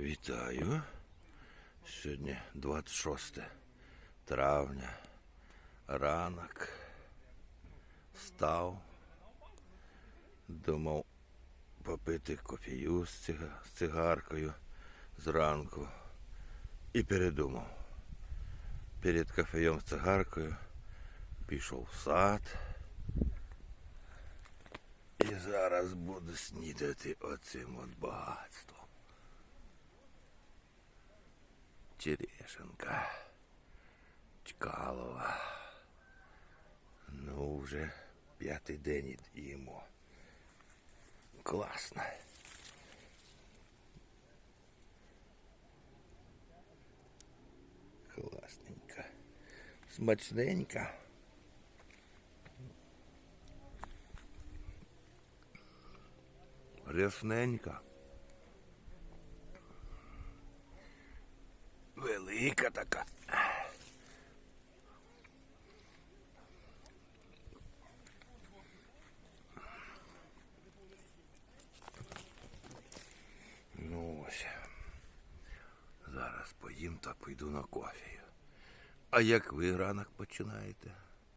Вітаю. Сьогодні 26 травня. Ранок. Став. Думав попити кофею з цигаркою зранку. І передумав. Перед кофеєм з цигаркою пішов в сад. І зараз буду снідати оцим от багатством. Черешенка. Чкалова. Ну, вже п'ятий день їмо. Класно. Класненько. Смачненько. Рясненько. Велика така. Ну ось. Зараз поїм та піду на кофею. А як ви ранок починаєте?